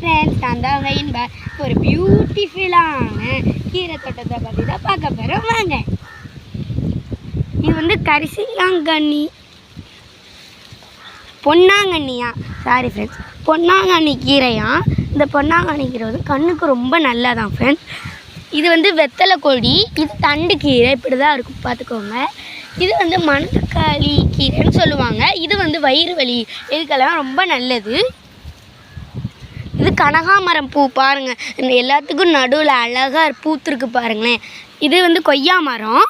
Friends நான் தான் ஒரு பியூட்டிஃபுல்லான கீரை தோட்டத்தை பற்றி தான் பார்க்க போகிறோம் வாங்க. இது வந்து கரிசிலாங்கண்ணி. பொன்னாங்கண்ணியா? சாரி ஃப்ரெண்ட்ஸ் பொன்னாங்கண்ணி கீரையா? இந்த பொன்னாங்கண்ணி கீரை வந்து கண்ணுக்கு ரொம்ப நல்லதான் ஃப்ரெண்ட்ஸ் இது வந்து வெத்தலை கொடி இது தண்டு கீரை இப்படி தான் இருக்கும் பார்த்துக்கோங்க. இது வந்து மணத்தக்காளி கீரைன்னு சொல்லுவாங்க. இது வந்து வயிறு வலி இதுக்கெல்லாம் ரொம்ப நல்லது. இது கனகாமரம் பூ பாருங்கள் இந்த எல்லாத்துக்கும் நடுவில் அழகாக பூத்துருக்கு பாருங்களேன். இது வந்து கொய்யா மரம்.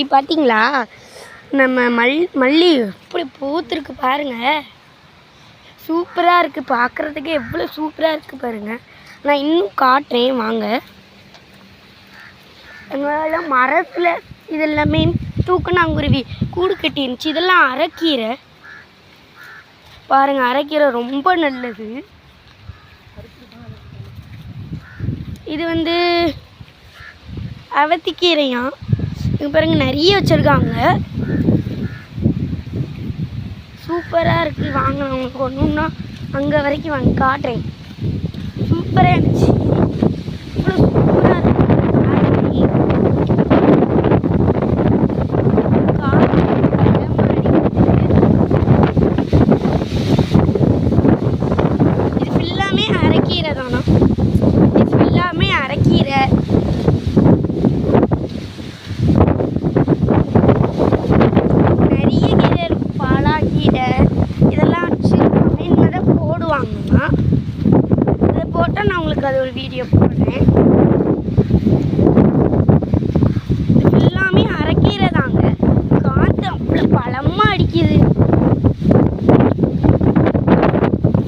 இப்போ பார்த்தீங்களா நம்ம மல் மல்லி எப்படி பூத்துருக்கு பாருங்கள் சூப்பராக இருக்குது பார்க்குறதுக்கு எவ்வளோ சூப்பராக இருக்குது பாருங்கள் நான் இன்னும் காட்டுறேன். வாங்க. அதனால மரத்தில் இதெல்லாமே தூக்கணாங்குருவி கூடு கட்டி இருந்துச்சு. இதெல்லாம் அரைக்கீரை. பாருங்க அரைக்கீரை ரொம்ப நல்லது. இது வந்து அவத்திக்கீரையாம் இது பாருங்க நிறைய வச்சுருக்காங்க. சூப்பராக இருக்குது வாங்க நான் உங்களுக்கு அங்கே வரைக்கும் வாங்க காட்டுறேன். சூப்பராக இருந்துச்சு இவ்வளோ சூப்பராக இது ஃபுல்லாமே அரைக்கீரை தானா இது ஃபுல்லாமே அரைக்கீரை நிறைய கீரை இருக்கு பாலாக்கீரை இதெல்லாம் வச்சு மீன் தான் போடுவாங்கம்மா அதை போட்டால் நான் உங்களுக்கு அது ஒரு வீடியோ போடுறேன் இது எல்லாமே அரைக்கீரை தாங்க காற்று அவ்வளோ பழமாக அடிக்குது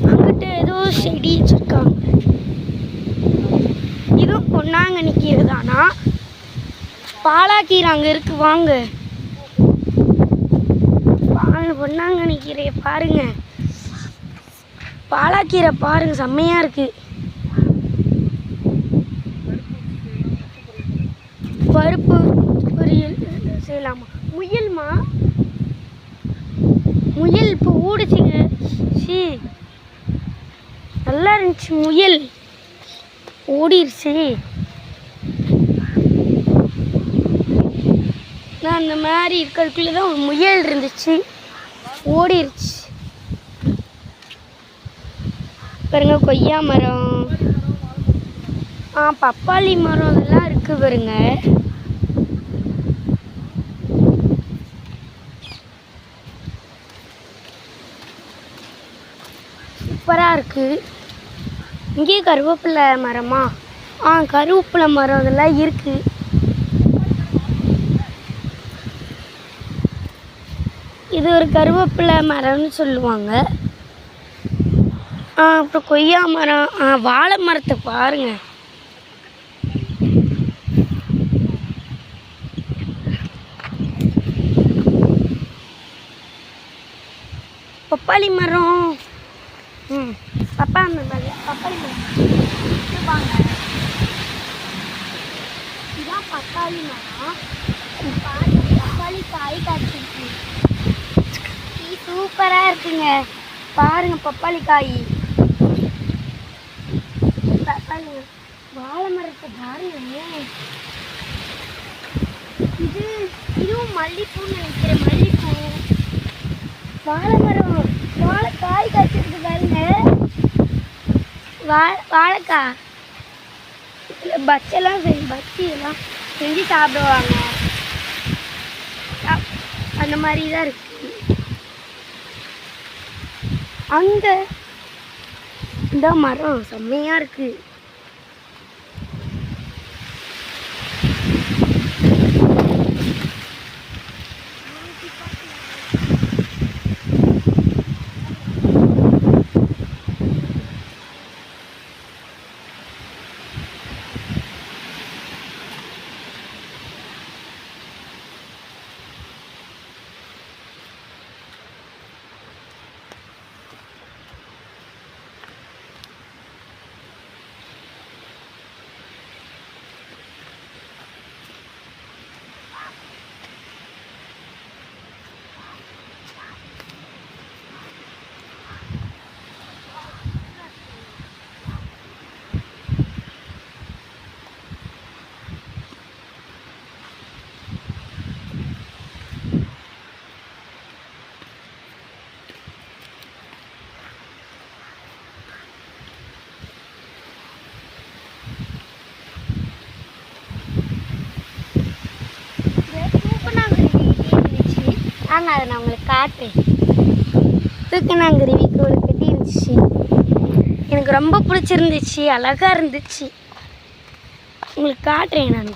அங்கிட்ட ஏதோ செடி வச்சுருக்காங்க இதுவும் பொன்னாங்கண்ணி கீரை தானா பாலாக்கீரை அங்கே இருக்கு வாங்க. வாங்க பொன்னாங்கண்ணி கீரையை பாருங்க. பாலாக்கீரை பாருங்க செம்மையா இருக்கு. பருப்பு பொரியல் செய்யலாமா? முயல்மா? முயல் இப்போ ஓடுச்சுங்க சி. நல்லா இருந்துச்சு முயல். ஓடிடுச்சு அந்த மாதிரி இருக்கிறதுக்குள்ளே தான் ஒரு முயல் இருந்துச்சு. ஓடிருச்சு. பாருங்க கொய்யா மரம். ஆ பப்பாளி மரம் இதெல்லாம் இருக்கு பாருங்க. சூப்பராக இருக்கு. இங்கேயே கருவேப்பிலை மரமா? ஆ கருவேப்பிலை மரம் இதெல்லாம் இருக்குது இது ஒரு கருவேப்பிலை மரம்னு சொல்லுவாங்க. அப்புறம் கொய்யா மரம். ஆ வாழை மரத்தை பாருங்க. பப்பாளி மரம். ம் பப்பாளி மரம் பப்பாளி மரம். வாங்க. இதான் பப்பாளி மரம். பப்பாளி காய் காய்ச்சிருக்கு சூப்பராக இருக்குங்க. பாருங்க பப்பாளி காய் பப்பாளி. வாழை மரத்தை பாருங்க இது இதுவும் மல்லிப்பூன்னு நினைக்கிறேன் மல்லிப்பூ. வாழை மரம் வாழைக்காய் காய்ச்சிருக்கு பாருங்க. வாழை வாழைக்காய். இதில் பச்செல்லாம் செஞ்சு பச்சியெல்லாம் செஞ்சு சாப்பிடுவாங்க. அந்த மாதிரி தான் இருக்கு. அங்க இந்த மரம் செம்மையா இருக்கு. வாங்க அதை நான் உங்களுக்கு காட்டுறேன். தூக்கணாங்குருவி ஒரு கட்டி இருந்துச்சு. எனக்கு ரொம்ப பிடிச்சிருந்துச்சு அழகா இருந்துச்சு. உங்களுக்கு காட்டுறேன் நான்.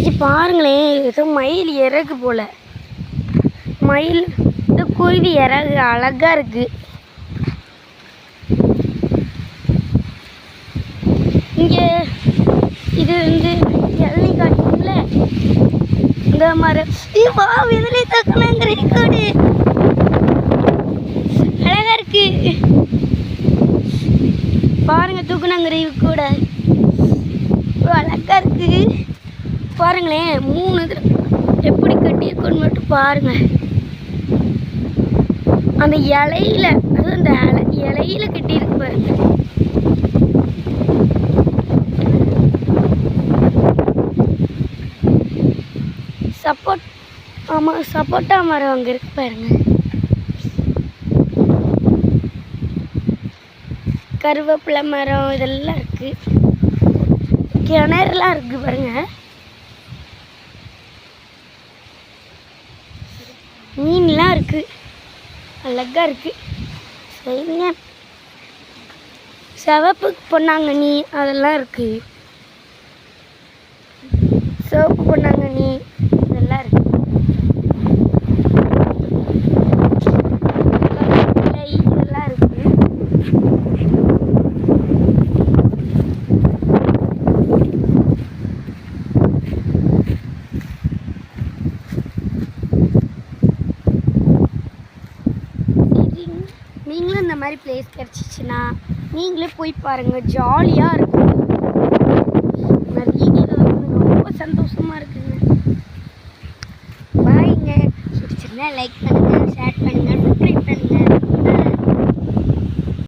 இது பாருங்களேன் ஏதோ மயில் இறகு போல. மயில் இது குருவி இறகு அழகா இருக்கு. இங்கே இது வந்து இளநீ காட்டுங்கள இந்த மரம் வா எதிரே தக்கணுங்கிற காடு. அழகா இருக்கு. பாருங்க தூக்குனாங்கிற கூட. அழகா இருக்கு. பாருங்களேன் மூணு இது. எப்படி கட்டியிருக்கோன்னு மட்டும் பாருங்க. அந்த இலையில அது அந்த இலை இலையில கட்டியிருக்கு பாருங்க. சப்போட் ஆமாம் சப்போட்டா மரம் அங்கே இருக்கு பாருங்க. கருவேப்பிலை மரம் இதெல்லாம் இருக்கு. கிணறுலாம் இருக்கு பாருங்க. மீன்லாம் இருக்கு. அழகா இருக்கு. சரிங்க. சிவப்பு பொன்னாங்கண்ணி அதெல்லாம் இருக்கு. சிவப்பு பொன்னாங்கண்ணி இதெல்லாம் இருக்கு கருவேப்பிலை இதெல்லாம் இருக்கு சரிங்க. நீங்களும் இந்த மாதிரி பிளேஸ் கிடச்சிச்சின்னா நீங்களே போய் பாருங்கள் ஜாலியாக இருக்கும் நிறைய ரொம்ப சந்தோஷமாக இருக்குங்க. பாய்ங்க. பிடிச்சிருந்தா லைக் பண்ணுங்க.